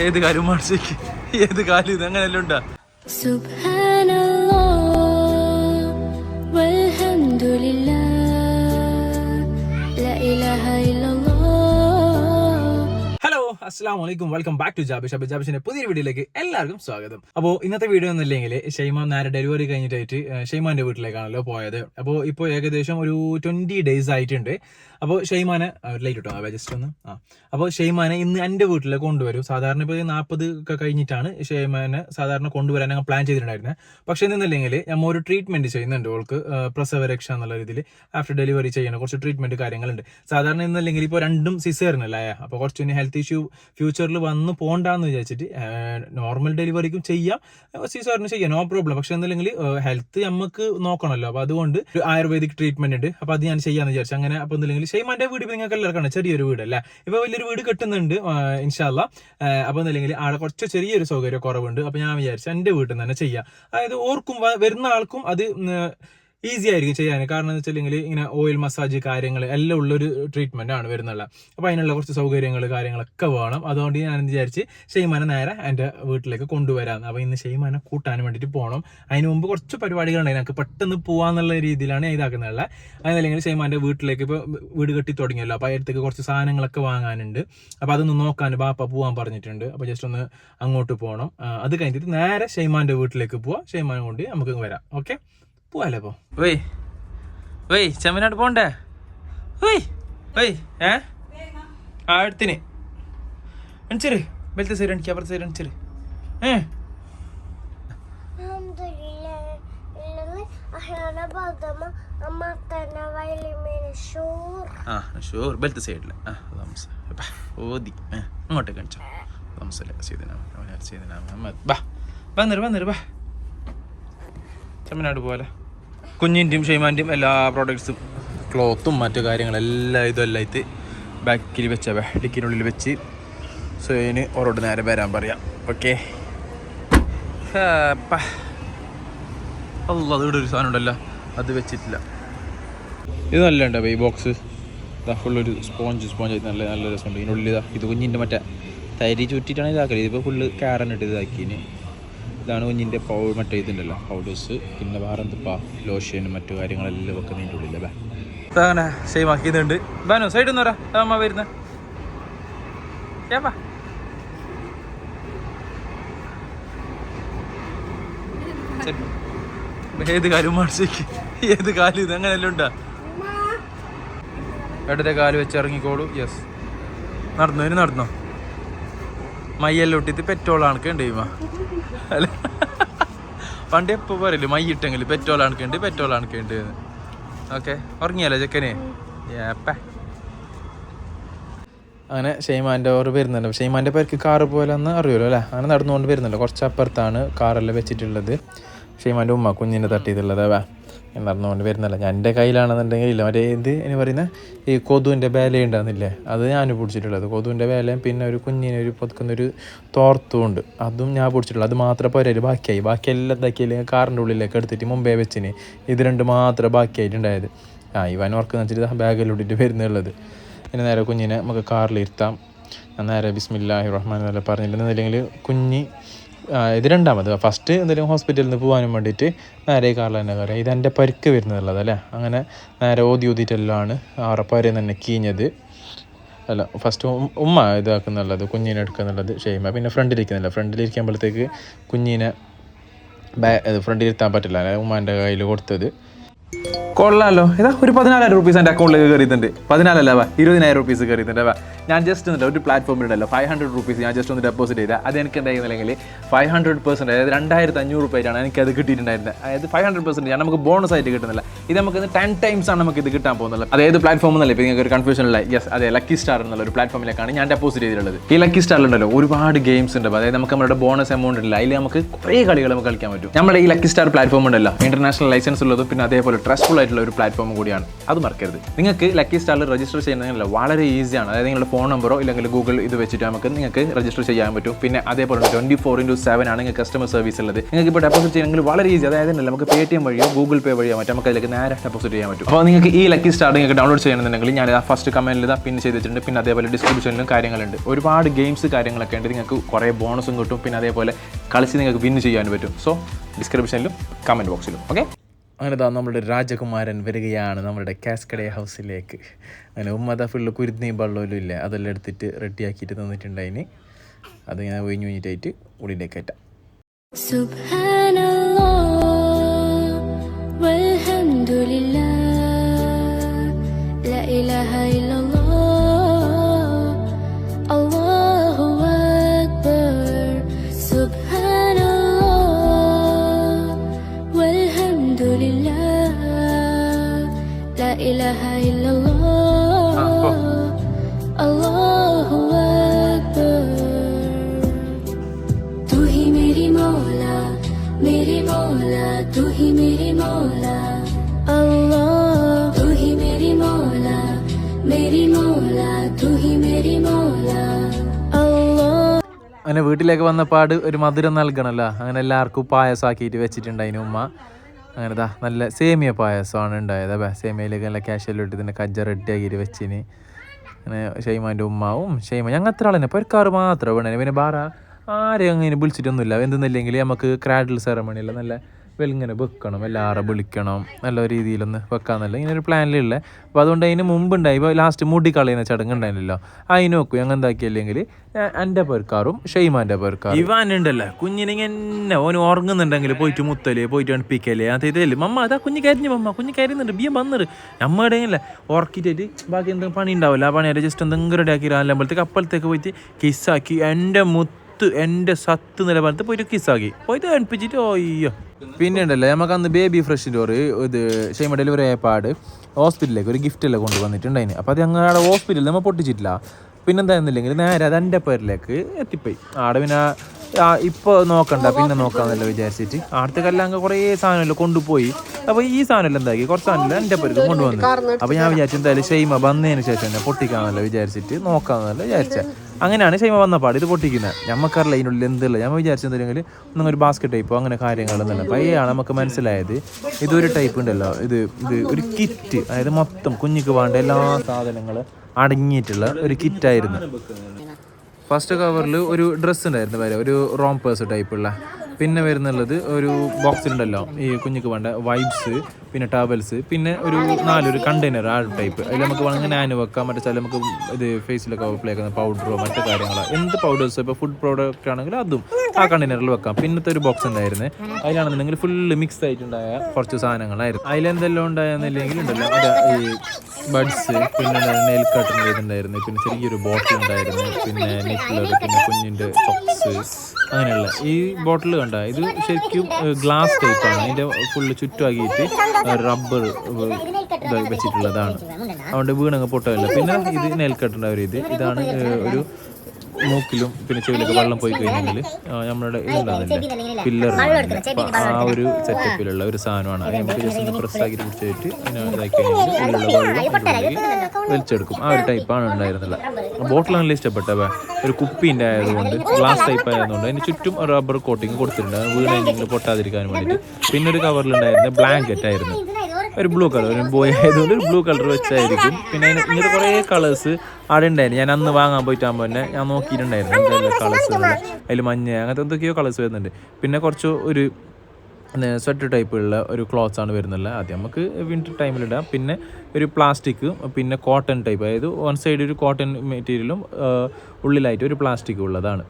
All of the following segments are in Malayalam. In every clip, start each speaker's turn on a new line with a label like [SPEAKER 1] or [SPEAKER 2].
[SPEAKER 1] ഏത് കാലും മാർച്ചേക്ക് ഏത് കാലം ഇത്
[SPEAKER 2] അങ്ങനെ എല്ലാം ഉണ്ടാ? സുബ്ഹാനല്ലാഹ്
[SPEAKER 1] വൽഹംദുലില്ലാഹ് അസ്സാം വെൽക്കം ബാക്ക് ടു ജാബിഷ്. അപ്പൊ ജാബിഷിന്റെ പുതിയ വീഡിയോയിലേക്ക് എല്ലാവർക്കും സ്വാഗതം. അപ്പോൾ ഇന്നത്തെ വീഡിയോ ഒന്നുമില്ലെങ്കിൽ ഷൈമ നേരെ ഡെലിവറി കഴിഞ്ഞിട്ടായിട്ട് ഷൈമാന്റെ വീട്ടിലേക്കാണല്ലോ പോയത്. അപ്പോൾ ഇപ്പോ ഏകദേശം ഒരു ട്വന്റി ഡേയ്സ് ആയിട്ടുണ്ട്. അപ്പോൾ ഷെയ്മാനെ ലൈറ്റ് കിട്ടും? ജസ്റ്റ് ഒന്ന് ആ. അപ്പോൾ ഷെയ്മാനെ ഇന്ന് എന്റെ വീട്ടിലേക്ക് കൊണ്ടുവരും. സാധാരണ ഇപ്പോൾ നാൽപ്പത് ഒക്കെ കഴിഞ്ഞിട്ടാണ് ഷെയ്മാനെ സാധാരണ കൊണ്ടുവരാൻ ഞങ്ങൾ പ്ലാൻ ചെയ്തിട്ടുണ്ടായിരുന്നത് പക്ഷേ ഇന്നില്ലെങ്കിൽ നമ്മൾ ഒരു ട്രീറ്റ്മെന്റ് ചെയ്യുന്നുണ്ട്. അവൾക്ക് പ്രസവരക്ഷ എന്നുള്ള രീതിയിൽ ആഫ്റ്റർ ഡെലിവറി ചെയ്യുന്ന കുറച്ച് ട്രീറ്റ്മെന്റ് കാര്യങ്ങളുണ്ട്. സാധാരണ ഇന്നല്ലെങ്കിൽ ഇപ്പോൾ രണ്ടും സിസേറിനല്ലേ അപ്പോൾ കുറച്ച് ഹെൽത്ത് ഇഷ്യൂ ഫ്യൂച്ചറിൽ വന്ന് പോകണ്ടെന്ന് വിചാരിച്ചിട്ട് നോർമൽ ഡെലിവറിക്കും ചെയ്യാം. സിസേറിന് ചെയ്യാം നോ പ്രോബ്ലം പക്ഷെ എന്തെങ്കിൽ ഹെൽത്ത് നമുക്ക് നോക്കണമല്ലോ അപ്പോൾ അതുകൊണ്ട് ഒരു ആയുർവേദിക് ട്രീറ്റ്മെന്റ് ഉണ്ട്. അപ്പോൾ അത് ഞാൻ ചെയ്യാന്ന് വിചാരിച്ചു. അങ്ങനെ അപ്പോൾ എന്തെങ്കിലും ഷെയ്മാന്റെ വീട് നിങ്ങൾക്ക് എല്ലാവർക്കും ചെറിയൊരു വീട് അല്ലേ ഇപ്പോൾ വലിയൊരു വീട് കെട്ടുന്നുണ്ട് ഇൻഷാല്ല അപ്പോൾ എന്തെങ്കിലും ആടെ കുറച്ച് ചെറിയൊരു സൗകര്യ കുറവുണ്ട്. അപ്പോൾ ഞാൻ വിചാരിച്ചു എന്റെ വീട്ടിൽ നിന്ന് തന്നെ ചെയ്യാം. അതായത് ഓർക്കും വരുന്ന ആൾക്കും അത് ഈസി ആയിരിക്കും ചെയ്യാൻ. കാരണം എന്ന് വെച്ചില്ലെങ്കിൽ ഇങ്ങനെ ഓയിൽ മസാജ് കാര്യങ്ങൾ എല്ലാം ഉള്ളൊരു ട്രീറ്റ്മെന്റ് ആണ് വരുന്നുള്ള അപ്പോൾ അതിനുള്ള കുറച്ച് സൗകര്യങ്ങൾ കാര്യങ്ങളൊക്കെ വേണം. അതുകൊണ്ട് ഞാൻ വിചാരിച്ച് ഷെയ്മാനെ നേരെ എന്റെ വീട്ടിലേക്ക് കൊണ്ടുവരാം അപ്പോൾ ഇന്ന് ഷെയ്മാനെ കൂട്ടാൻ വേണ്ടിയിട്ട് പോകണം അതിന് മുമ്പ് കുറച്ച് പരിപാടികളുണ്ടായി ഞങ്ങൾക്ക് പെട്ടെന്ന് പോകാന്നുള്ള രീതിയിലാണ് ഇതാക്കുന്നുള്ളത് ഇതാക്കുന്നുള്ള അതല്ലെങ്കിൽ ഷെയ്മാന്റെ വീട്ടിലേക്ക് ഇപ്പോൾ വീട് കെട്ടി തുടങ്ങിയല്ലോ. അപ്പോൾ അടുത്തേക്ക് കുറച്ച് സാധനങ്ങളൊക്കെ വാങ്ങാനുണ്ട്. അപ്പോൾ അതൊന്ന് നോക്കാൻ ബാപ്പ പോവാൻ പറഞ്ഞിട്ടുണ്ട്. അപ്പോൾ ജസ്റ്റ് ഒന്ന് അങ്ങോട്ട് പോകണം അത് കഴിഞ്ഞിട്ട് നേരെ ഷെയ്മാന്റെ വീട്ടിലേക്ക് പോവാം. ഷെയ്മാനെ കൊണ്ട് നമുക്ക് വരാം. ഓക്കെ? പോയാലോ പോ വെയ്. വെയ് ചെമ്മനാട് പോണ്ടേ? വെയ് വെയ് ഏ? ആഴത്തിന് എടുത്തിന്. എണിച്ചിര് സൈഡ് എണിക്ക് അപ്പുറത്തെ സൈഡ് എണിച്ചിര് ഏ? ഷൂർ ചെമ്മനാട് പോലെ കുഞ്ഞിന്റെയും ഷെയ്മാന്റെയും എല്ലാ പ്രോഡക്ട്സും ക്ലോത്തും മറ്റു കാര്യങ്ങളെല്ലാം ഇതെല്ലാം ഇത് ബാക്കിൽ വെച്ച ഡിക്കിനുള്ളിൽ വെച്ച്. സോ ഇതിന് ഓരോട് നേരെ വരാൻ പറയാം. ഓക്കെ അല്ല ഇവിടെ ഒരു സാധനം ഉണ്ടല്ലോ. അത് വെച്ചിട്ടില്ല. ഇത് നല്ല ഉണ്ടോ ഈ ബോക്സ് ഇതാ ഫുള്ളൊരു സ്പോഞ്ച് സ്പോഞ്ച് ആയിട്ട് നല്ല നല്ല രസമുണ്ട്. ഇതിനുള്ളിൽ ഇതാ ഇത് കുഞ്ഞിന്റെ മറ്റേ തരി ചുറ്റിയിട്ടാണ് ഇതാക്കൽ. ഇതിപ്പോൾ ഫുള്ള് കാരനിട്ട് ഇതാക്കിന്. ഇതാണ് കുഞ്ഞിന്റെ പൗ മറ്റേ ഇതുണ്ടല്ലോ പൗഡേഴ്സ്. പിന്നെ വേറെ എന്തിപ്പാ? ലോഷൻ മറ്റു കാര്യങ്ങളെല്ലാം വെക്കുന്നതിന്റെ ഉള്ളിൽ അല്ലേ? അങ്ങനെ സെയിം ആക്കിയതുണ്ട്. ബാനു സൈഡിൽ നിന്ന് പറ അമ്മ വരുന്ന. ഏത് കാലും മാർച്ചേക്ക്? ഏത് കാലും ഇത്? അങ്ങനെയല്ല ഉണ്ടാ? ഇടത്തെ കാൽ വെച്ച് ഇറങ്ങിക്കോളൂ. യെസ് നടന്നു ഇനി നടന്നോ? മയ്യെല്ലാം ഇട്ടിട്ട് പെട്രോൾ ആണക്കുണ്ട് ഇവ? അല്ല? പണ്ട് എപ്പോ പറയില്ല ഇട്ടെങ്കിൽ പെട്രോൾ ആണക്കുണ്ട് പെട്രോൾ ആണക്കുണ്ട് ഓക്കെ ഉറങ്ങിയല്ലേ ചെക്കനെ? ഏപ്പേ. അങ്ങനെ ഷെയ്മാന്റെ ഓർ വരുന്നുണ്ട്. ഷെയ്മാന്റെ പേർക്ക് കാറ് പോലെ ഒന്ന് അറിയുമല്ലോ അല്ലേ? അങ്ങനെ നടന്നുകൊണ്ട് വരുന്നുണ്ട്. കുറച്ച് അപ്പുറത്താണ് കാറെല്ലാം വെച്ചിട്ടുള്ളത്. ഷെയ്മാന്റെ ഉമ്മ കുഞ്ഞിനെ തട്ടിയിട്ടുള്ളത് നടന്നുകൊണ്ട് വരുന്നില്ല. ഞാൻ എന്റെ കയ്യിലാണെന്നുണ്ടെങ്കിൽ ഇല്ല. മറ്റേ ഇത് എന്ന് പറയുന്ന ഈ കൊതുവിന്റെ വേല ഉണ്ടാകുന്നില്ലേ അത് ഞാൻ പിടിച്ചിട്ടുള്ളത്. കൊതുവിന്റെ വേലയും പിന്നെ ഒരു കുഞ്ഞിനെ ഒരു പൊതുക്കുന്നൊരു തോർത്തും ഉണ്ട്. അതും ഞാൻ പിടിച്ചിട്ടുള്ളത്. അത് മാത്രമേ പോരായി ബാക്കിയായി. ബാക്കി എല്ലാം ഇതാക്കിയാൽ കാറിന്റെ ഉള്ളിലേക്ക് എടുത്തിട്ട് മുമ്പേ വെച്ചിന്. ഇത് രണ്ട് മാത്രമേ ബാക്കിയായിട്ടുണ്ടായത്. ആ ഇവൻ ഓർക്കുന്ന വെച്ചിട്ട് ബാഗിലൂട്ടിട്ട് വരുന്നുള്ളത്. പിന്നെ നേരെ കുഞ്ഞിനെ നമുക്ക് കാറിലിരുത്താം. ഞാൻ നേരെ ബിസ്മില്ലാഹി റഹ്മാൻ എന്നല്ല പറഞ്ഞിട്ടുണ്ടെന്നില്ലെങ്കിൽ കുഞ്ഞി ആ, ഇത് രണ്ടാമത്. ഫസ്റ്റ് എന്തെങ്കിലും ഹോസ്പിറ്റലിൽ നിന്ന് പോകാനും വേണ്ടിയിട്ട് നേരെ കാറിൽ തന്നെ കയറി എന്റെ പരിക്ക് വരുന്നതല്ലേ? അങ്ങനെ നേരെ ഓതി ഊതിയിട്ടെല്ലാമാണ് അവരുടെ പരയിൽ തന്നെ കീഞ്ഞത്. അല്ല ഫസ്റ്റ് ഉമ്മ ഇതാക്കുന്നുള്ളത് കുഞ്ഞിനെ എടുക്കുന്നുള്ളത് ഷെയ്മ. പിന്നെ ഫ്രണ്ടിലിരിക്കുന്നില്ല. ഫ്രണ്ടിലിരിക്കുമ്പോഴത്തേക്ക് കുഞ്ഞിനെ ബാ ഫ്രണ്ടിലിരുത്താൻ പറ്റില്ല. ഉമ്മാന്റെ കയ്യിൽ കൊടുത്തത്. കൊള്ളാലോ. ഇതാ ഒരു പതിനാലായിരം റുപ്പീസ് എന്റെ അക്കൗണ്ടിലേക്ക് കയറിയിട്ടുണ്ട് പതിനാലല്ല വാ ഇരുപതിനായിരം റുപ്പീസ് കയറിയിട്ടുണ്ട് വാ. ഞാൻ ജസ്റ്റ് എന്നിട്ട് ഒരു പ്ലാറ്റ്ഫോമിലുണ്ടല്ലോ ഫൈവ് ഹൺഡ്രഡ് റുപ്പീസ് ഞാൻ ജസ്റ്റ് ഒന്ന് ഡെപ്പോസിറ്റ് ചെയ്താൽ അത് എനിക്ക് എന്തായിരുന്നില്ലെങ്കിൽ ഫൈവ് ഹൺഡ്രഡ് പെർസെന്റ് അതായത് രണ്ടായിരത്തി അഞ്ഞൂറ് രൂപയായിട്ടാണ് എനിക്ക് അത് കിട്ടിയിട്ടുണ്ടായിരുന്നത്. അതായത് ഫൈവ് ഹൺഡ്രഡ് പെർസെന്റ് നമുക്ക് ബോണസ് ആയിട്ട് കിട്ടുന്നില്ല. ഇത് നമുക്ക് ടെൻ ടൈംസ് ആണ് നമുക്ക് ഇത് കിട്ടാൻ പോകുന്നത്. അതായത് പ്ലാറ്റ്ഫോം എന്നല്ലേ ഇപ്പോൾ നിങ്ങൾക്ക് ഒരു കൺഫ്യൂഷൻ ഇല്ല. യെസ് അതെ ലക്കി സ്റ്റാർ എന്നുള്ള ഒരു പ്ലാറ്റ്ഫോമിലേക്കാണ് ഞാൻ ഡെപ്പോസിറ്റ് ചെയ്തിട്ടുള്ളത്. ഈ ലക്കി സ്റ്റാറിലുണ്ടല്ലോ ഒരുപാട് ഗെയിംസ് ഉണ്ട്. അതായത് നമുക്ക് നമ്മുടെ ബോണസ് എമൗണ്ട് ഇല്ല. അതിൽ നമുക്ക് കുറേ കളികൾ നമുക്ക് കളിക്കാൻ പറ്റും. നമ്മുടെ ഈ ലക്കി സ്റ്റാർ പ്ലാറ്റ്ഫോം ഉണ്ടല്ലോ ഇന്റർനാഷണൽ ലൈസൻസ് ഉള്ളതും പിന്നെ അതേപോലെ ട്രസ്റ്റ്ഫുൾ ആയിട്ടുള്ള ഒരു പ്ലാറ്റ്ഫോം കൂടിയാണ്. അത് മറക്കരുത്. നിങ്ങൾക്ക് ലക്കി സ്റ്റാറിൽ രജിസ്റ്റർ ചെയ്യുന്നതിനല്ല വളരെ ഈസിയാണ് അതായത് നിങ്ങളുടെ ഫോൺ നമ്പറോ ഇല്ലെങ്കിൽ ഗൂഗിൾ ഇത് വെച്ചിട്ട് നമുക്ക് നിങ്ങൾക്ക് രജിസ്റ്റർ ചെയ്യാൻ പറ്റും. പിന്നെ അതേപോലെ ട്വന്റി ഫോർ ഇന്റു സെവൻ ആണ് നിങ്ങൾക്ക് കസ്റ്റമർ സർവീസ് ഉള്ളത്. നിങ്ങൾക്ക് ഇപ്പോൾ ഡെപ്പോസിറ്റ് ചെയ്യണമെങ്കിൽ വളരെ ഈസി അതായത് നമുക്ക് പേ ടി എം വഴിയോ ഗൂഗിൾ പേ വഴിയോ മറ്റേ നമുക്ക് അതിലേക്ക് നേരെ ഡെപ്പോസിറ്റ് ചെയ്യാൻ പറ്റും. അപ്പോൾ നിങ്ങൾക്ക് ഈ ലക്കി സ്റ്റാർ നിങ്ങൾക്ക് ഡൗൺലോഡ് ചെയ്യണമെന്നുണ്ടെങ്കിൽ ഞാൻ ആ ഫസ്റ്റ് കമന്റിൽ ഇതാ പിൻ ചെയ്തിട്ടുണ്ട്. പിന്നെ അതേപോലെ ഡിസ്ക്രിപ്ഷനിലും കാര്യങ്ങളുണ്ട്. ഒരുപാട് ഗെയിംസ് കാര്യങ്ങളൊക്കെ ഉണ്ട്. നിങ്ങൾക്ക് കുറേ ബോണസും കിട്ടും. പിന്നെ അതേപോലെ കളിച്ച് നിങ്ങൾക്ക് വിൻ ചെയ്യാൻ പറ്റും. സോ ഡിസ്ക്രിപ്ഷനിലും കമന്റ് ബോക്സിലും ഓക്കെ അങ്ങനെ താ നമ്മുടെ രാജകുമാരൻ വരികയാണ് നമ്മുടെ കാസ്കഡേ ഹൗസിലേക്ക്. അങ്ങനെ ഉമ്മത ഫുള്ള് കുരുന്നിയും വെള്ളമൊന്നും ഇല്ല അതെല്ലാം എടുത്തിട്ട് റെഡിയാക്കിയിട്ട് തന്നിട്ടുണ്ടായിന്. അത് ഞാൻ ഒഴിഞ്ഞു കഴിഞ്ഞിട്ടായിട്ട് ഉള്ളിലേക്ക് കയറ്റാം. അങ്ങനെ വീട്ടിലേക്ക് വന്ന പാട് ഒരു മധുരം നൽകണമല്ലോ അങ്ങനെ എല്ലാവർക്കും പായസമാക്കിയിട്ട് വെച്ചിട്ടുണ്ടായിന് ഉമ്മ. അങ്ങനെ ദാ നല്ല സേമിയ പായസമാണ് ഉണ്ടായത്. അപ്പം സേമിയയിലേക്ക് നല്ല ക്യാഷെല്ലാം ഇട്ട് ഇതിന്റെ കജ്ജ റെഡിയാക്കിയിട്ട് വെച്ചിന്. അങ്ങനെ ഷെയ്മാന്റെ ഉമ്മാവും ഷെയ്മ ഞങ്ങൾ എത്ര ആളെന്നെ. പെരക്കാറ് മാത്രമേ വേണേ പിന്നെ ബാറ ആരെയും അങ്ങനെ വിളിച്ചിട്ടൊന്നുമില്ല. എന്തെന്നില്ലെങ്കിൽ നമുക്ക് ക്രാഡിൽ സെറമണിയല്ല നല്ല വെലിങ്ങനെ വെക്കണം എല്ലാവരും വിളിക്കണം നല്ല രീതിയിലൊന്ന് വെക്കാന്നല്ല. ഇങ്ങനെ ഒരു പ്ലാനിലുള്ള അപ്പോൾ അതുകൊണ്ട് അതിന് മുമ്പ് ഉണ്ടായി ഇപ്പോൾ ലാസ്റ്റ് മുടി കളയുന്ന ചടങ്ങ് ഉണ്ടായിരുന്നല്ലോ. അതിന് വെക്കും ഞങ്ങൾ എന്താക്കിയില്ലെങ്കിൽ എന്റെ പേർക്കാറും ഷെയ്മാന്റെ പേർക്കാറും ഇവാൻ ഉണ്ടല്ലോ. എന്നെ ഓന് ഉറങ്ങുന്നുണ്ടെങ്കിൽ പോയിട്ട് മുത്തൽ പോയിട്ട് അടുപ്പിക്കൽ അത് ഇതല്ലേ മമ്മ അതാ കുഞ്ഞ് കരിഞ്ഞു മമ്മ കുഞ്ഞ് കരിയുന്നുണ്ട്. ബിയം വന്നിട്ട് നമ്മുടെ ഇടയില്ല ഉറക്കിയിട്ട് ബാക്കി എന്തെങ്കിലും പണി ഉണ്ടാവില്ല? ആ പണിയായിട്ട് ജസ്റ്റ് എന്തെങ്കിലും റെഡിയാക്കി അമ്പലത്തേക്ക് അപ്പോഴത്തേക്ക് പോയിട്ട് കിസ്സാക്കി എന്റെ മുത്ത് എന്റെ സത്ത് നിലവാരത്ത് പോയിട്ട് കിസ്സാക്കി. പോയിട്ട് അടുപ്പിച്ചിട്ട് ഓയ്യോ പിന്നെ ഉണ്ടല്ലോ നമുക്ക് അന്ന് ബേബി ഫ്രഷ് ഒരു ഇത് ഷെയ്മ ഡെലിവറി ആയ പാട് ഹോസ്പിറ്റലിലേക്ക് ഒരു ഗിഫ്റ്റ് എല്ലാം കൊണ്ടുവന്നിട്ടുണ്ടായിന് അപ്പോൾ അത് ഞങ്ങളുടെ ഹോസ്പിറ്റലിൽ നമ്മൾ പൊട്ടിച്ചിട്ടില്ല. പിന്നെന്തായിരുന്നില്ലെങ്കിൽ നേരെ അത് എന്റെ പേരിലേക്ക് എത്തിപ്പോയി. ആടെ പിന്നെ ഇപ്പോൾ നോക്കണ്ട പിന്നെ നോക്കാന്നല്ല വിചാരിച്ചിട്ട്. ആടത്തെ കല്ലാങ്ക കുറേ സാധനമല്ലോ കൊണ്ടുപോയി. അപ്പോൾ ഈ സാധനം എന്താക്കി? കുറച്ച് സാധനം എന്റെ പേർക്ക് കൊണ്ടുവന്നു. അപ്പോൾ ഞാൻ വിചാരിച്ചു എന്തായാലും ഷെയ്മ വന്നതിന് ശേഷം തന്നെ പൊട്ടിക്കാന്നല്ല വിചാരിച്ചിട്ട് നോക്കാന്നല്ല വിചാരിച്ചത് അങ്ങനെയാണ് ഷൈമ വന്ന പാട്. ഇത് പൊട്ടിക്കുന്നത് നമുക്കറിയില്ല ഇതിനുള്ളിൽ എന്തല്ല ഞാൻ വിചാരിച്ചെന്തെങ്കിൽ ഒന്നും ഒരു ബാസ്ക്കറ്റ് ടൈപ്പോ അങ്ങനെ കാര്യങ്ങളൊന്നുമില്ല പയ്യാണ് നമുക്ക് മനസ്സിലായത് ഇതൊരു ടൈപ്പ് ഉണ്ടല്ലോ. ഇത് ഇത് ഒരു കിറ്റ് അതായത് മൊത്തം കുഞ്ഞിക്ക് വേണ്ട എല്ലാ സാധനങ്ങളും അടങ്ങിയിട്ടുള്ള ഒരു കിറ്റായിരുന്നു ഫസ്റ്റ് കവറിൽ ഒരു ഡ്രസ്സ് ഉണ്ടായിരുന്നു. വരെ ഒരു റോംപേഴ്സ് ടൈപ്പുള്ള പിന്നെ വരുന്നുള്ളത് ഒരു ബോക്സിലുണ്ടല്ലോ ഈ കുഞ്ഞുക്ക് വേണ്ട വൈബ്സ് പിന്നെ ടവൽസ് പിന്നെ ഒരു നാലൊരു കണ്ടെയ്നർ ആ ടൈപ്പ് അതിൽ നമുക്ക് വേണമെങ്കിൽ നാന് വെക്കാം. മറ്റേ ചില നമുക്ക് ഇത് ഫേസിലൊക്കെ അപ്ലൈ ആക്കുന്ന പൗഡറോ മറ്റു കാര്യങ്ങളോ എന്ത് പൗഡേഴ്സ് ഇപ്പോൾ ഫുഡ് പ്രോഡക്റ്റ് ആണെങ്കിലും അതും ആ കണ്ടെയ്നറിൽ വെക്കാം. പിന്നത്തെ ഒരു ബോക്സ് ഉണ്ടായിരുന്നു അതിലാണെന്നുണ്ടെങ്കിൽ ഫുള്ള് മിക്സ് ആയിട്ടുണ്ടായ കുറച്ച് സാധനങ്ങളായിരുന്നു. അതിലെന്തെല്ലാം ഉണ്ടായെന്നില്ലെങ്കിൽ ഉണ്ടല്ലോ. ഈ ബഡ്സ് പിന്നെ നെയിൽ കട്ടിന്റെ ഇതുണ്ടായിരുന്നു. പിന്നെ ചെറിയൊരു ബോട്ടിൽ ഉണ്ടായിരുന്നു. പിന്നെ നിക്ലർ പിന്നെ കുഞ്ഞിന്റെ സോക്സ് അങ്ങനെയുള്ള ഈ ബോട്ടിൽ കണ്ട? ഇത് ശരിക്കും ഗ്ലാസ് ടൈപ്പാണ് അതിന്റെ ഫുള്ള് ചുറ്റുമാക്കിയിട്ട് റബ്ബർ വെച്ചിട്ടുള്ളതാണ്. അതുകൊണ്ട് വീണങ്ങ് പൊട്ടമില്ല പിന്നെ ഇത് നെയിൽ അവർ ഇത്. ഇതാണ് ഒരു മൂക്കിലും പിന്നെ ചെവിലൊക്കെ വെള്ളം പോയി കഴിഞ്ഞാൽ നമ്മുടെ ഇതുണ്ടാകുന്നില്ല പില്ലർ ആ ഒരു സെറ്റപ്പിലുള്ള ഒരു സാധനമാണ്. അത് നമുക്ക് ജസ്റ്റ് ഒന്ന് പ്രസ് ആക്കിയിട്ട് പിടിച്ചിട്ട് അതിനെ ഇതാക്കി കഴിഞ്ഞാൽ ഉള്ളിലുള്ള വെള്ളം അതിനുള്ളിലേക്ക് വലിച്ചെടുക്കും. ആ ഒരു ടൈപ്പാണ് ഉണ്ടായിരുന്നില്ല ബോട്ടിൽ നല്ല ഇഷ്ടപ്പെട്ടവ ഒരു കുപ്പീന്റെ ആയതുകൊണ്ട് ഗ്ലാസ് ടൈപ്പ് ആയതുകൊണ്ട് അതിന് ചുറ്റും റബ്ബർ കോട്ടിങ് കൊടുത്തിട്ടുണ്ട്. വീണ് പൊട്ടാതിരിക്കാൻ വേണ്ടിയിട്ട്. പിന്നെ ഒരു കവറിലുണ്ടായിരുന്ന ബ്ലാങ്കറ്റ് ആയിരുന്നു. ഒരു ബ്ലൂ കളർ ഒരു ബോയ് ആയതുകൊണ്ട് ഒരു ബ്ലൂ കളർ വെച്ചായിരിക്കും. പിന്നെ അതിന് കുറേ കളേഴ്സ് അവിടെ ഉണ്ടായിരുന്നു ഞാൻ അന്ന് വാങ്ങാൻ പോയിട്ടാകുമ്പോൾ തന്നെ ഞാൻ നോക്കിയിട്ടുണ്ടായിരുന്നു കളേഴ്സ് അതിൽ മഞ്ഞ അങ്ങനത്തെ എന്തൊക്കെയോ കളേഴ്സ് വരുന്നുണ്ട്. പിന്നെ കുറച്ച് ഒരു സ്വെറ്റർ ടൈപ്പുള്ള ഒരു ക്ലോത്ത്സ് ആണ് വരുന്നത് ആദ്യം നമുക്ക് വിന്റർ ടൈമിലിടാം പിന്നെ ഒരു പ്ലാസ്റ്റിക് പിന്നെ കോട്ടൺ ടൈപ്പ് അതായത് വൺ സൈഡ് ഒരു കോട്ടൺ മെറ്റീരിയലും ഉള്ളിലായിട്ട് ഒരു പ്ലാസ്റ്റിക് ഉള്ളതാണ്.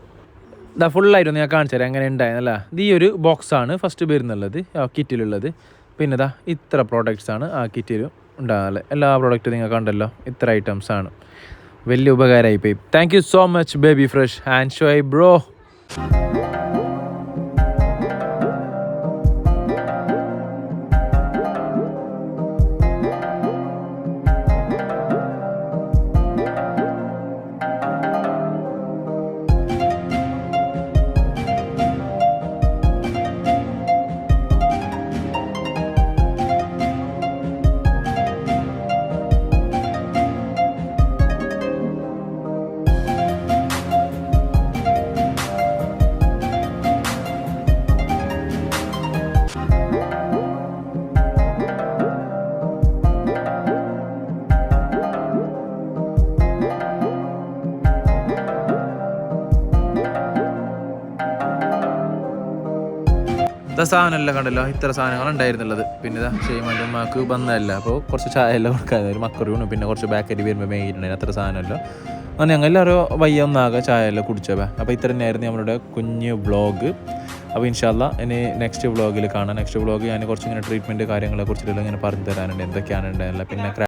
[SPEAKER 1] ഇതാ ഫുള്ളായിരുന്നു ഞാൻ കാണിച്ചു തരാം എങ്ങനെ ഉണ്ടായിരുന്നല്ല ഇത് ഈ ഒരു ബോക്സാണ് ഫസ്റ്റ് വരുന്നുള്ളത് കിറ്റിലുള്ളത് പിന്നെ ഇതാ ഇത്ര പ്രോഡക്റ്റ്സ് ആണ് ആ കിറ്റിൽ ഉണ്ടാകുന്നത് എല്ലാ പ്രോഡക്റ്റും നിങ്ങൾ കണ്ടല്ലോ ഇത്ര ഐറ്റംസ് ആണ്. വലിയ ഉപകാരമായി പോയി. Thank you so much baby fresh and Shoy bro സാധനമെല്ലാം കണ്ടല്ലോ. ഇത്ര സാധനങ്ങൾ ഉണ്ടായിരുന്നുള്ളത്. പിന്നെ ഇതാ ഷെയ്മാന്റെ മാക്ക് വന്നതല്ല. അപ്പോൾ കുറച്ച് ചായ എല്ലാം കൊടുക്കാതെ ഒരു മക്കറിയൂണും പിന്നെ കുറച്ച് ബാക്കറ്റ് വരുമ്പോൾ മേയിട്ടുണ്ട് അത്ര സാധനമല്ലോ. അങ്ങനെ ഞങ്ങൾ എല്ലാവരും വയ്യ ഒന്നാകെ ചായ എല്ലാം കുടിച്ചവ അപ്പോൾ ഇത്ര തന്നെയായിരുന്നു നമ്മളുടെ കുഞ്ഞ് വ്ളോഗ്. അപ്പോൾ ഇൻഷാല്ല ഇനി നെക്സ്റ്റ് വ്ളോഗിൽ കാണാം. നെക്സ്റ്റ് വ്ളോഗ് ഞാൻ കുറച്ച് ഇങ്ങനെ ട്രീറ്റ്മെന്റ് കാര്യങ്ങളെ കുറിച്ചിട്ടുള്ള ഇങ്ങനെ പറഞ്ഞു തരാനുണ്ട്. എന്തൊക്കെയാണ് ഉണ്ടായിരുന്നില്ല പിന്നെ